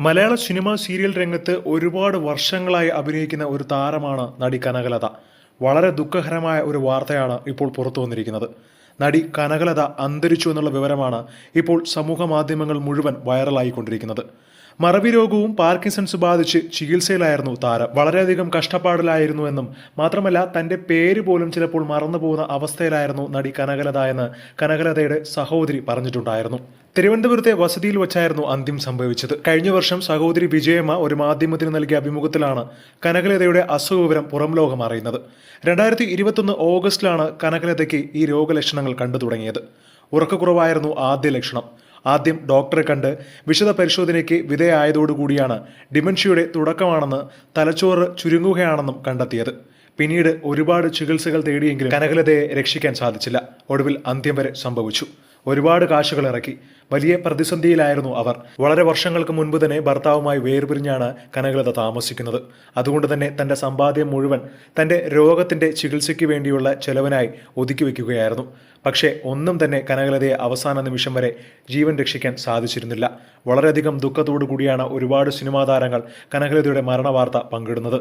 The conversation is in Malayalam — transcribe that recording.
മലയാള സിനിമ സീരിയൽ രംഗത്ത് ഒരുപാട് വർഷങ്ങളായി അഭിനയിക്കുന്ന ഒരു താരമാണ് നടി കനകലത. വളരെ ദുഃഖകരമായ ഒരു വാർത്തയാണ് ഇപ്പോൾ പുറത്തു വന്നിരിക്കുന്നത്. നടി കനകലത അന്തരിച്ചു എന്നുള്ള വിവരമാണ് ഇപ്പോൾ സമൂഹ മാധ്യമങ്ങൾ മുഴുവൻ വൈറലായിക്കൊണ്ടിരിക്കുന്നത്. മറവി രോഗവും പാർക്കിൻസൺസ് ബാധിച്ച് ചികിത്സയിലായിരുന്നു താരം. വളരെയധികം കഷ്ടപ്പാടിലായിരുന്നു എന്നും മാത്രമല്ല തന്റെ പേര് പോലും ചിലപ്പോൾ മറന്നുപോകുന്ന അവസ്ഥയിലായിരുന്നു നടി കനകലത എന്ന് കനകലതയുടെ സഹോദരി പറഞ്ഞിട്ടുണ്ടായിരുന്നു. തിരുവനന്തപുരത്തെ വസതിയിൽ വെച്ചായിരുന്നു അന്ത്യം സംഭവിച്ചത്. കഴിഞ്ഞ വർഷം സഹോദരി വിജയമ്മ ഒരു മാധ്യമത്തിന് നൽകിയ അഭിമുഖത്തിലാണ് കനകലതയുടെ അസുഖവിവരം പുറം ലോകം അറിയുന്നത്. രണ്ടായിരത്തി ഇരുപത്തൊന്ന് ഓഗസ്റ്റിലാണ് കനകലതയ്ക്ക് ഈ രോഗലക്ഷണങ്ങൾ കണ്ടു തുടങ്ങിയത്. ഉറക്കക്കുറവായിരുന്നു ആദ്യ ലക്ഷണം. ആദ്യം ഡോക്ടറെ കണ്ട് വിശദ പരിശോധനയ്ക്ക് വിധേയായതോടുകൂടിയാണ് ഡിമൻഷ്യയുടെ തുടക്കമാണെന്ന് തലച്ചോറ് ചുരുങ്ങുകയാണെന്നും കണ്ടെത്തിയത്. പിന്നീട് ഒരുപാട് ചികിത്സകൾ തേടിയെങ്കിലും കനകലതയെ രക്ഷിക്കാൻ സാധിച്ചില്ല. ഒടുവിൽ അന്ത്യം വരെ സംഭവിച്ചു. ഒരുപാട് കാശുകൾ ഇറക്കി. വലിയ പ്രതിസന്ധിയിലായിരുന്നു അവർ. വളരെ വർഷങ്ങൾക്ക് മുൻപ് തന്നെ ഭർത്താവുമായി വേർപിരിഞ്ഞാണ് കനകലത താമസിക്കുന്നത്. അതുകൊണ്ട് തന്നെ തന്റെ സമ്പാദ്യം മുഴുവൻ തന്റെ രോഗത്തിന്റെ ചികിത്സയ്ക്ക് വേണ്ടിയുള്ള ചെലവിനായി ഒതുക്കി വെക്കുകയായിരുന്നു പക്ഷേ ഒന്നും തന്നെ കനകലതയെ അവസാന നിമിഷം വരെ ജീവൻ രക്ഷിക്കാൻ സാധിച്ചിരുന്നില്ല. വളരെയധികം ദുഃഖത്തോടു കൂടിയാണ് ഒരുപാട് സിനിമാ താരങ്ങൾ കനകലതയുടെ മരണവാർത്ത പങ്കിടുന്നത്.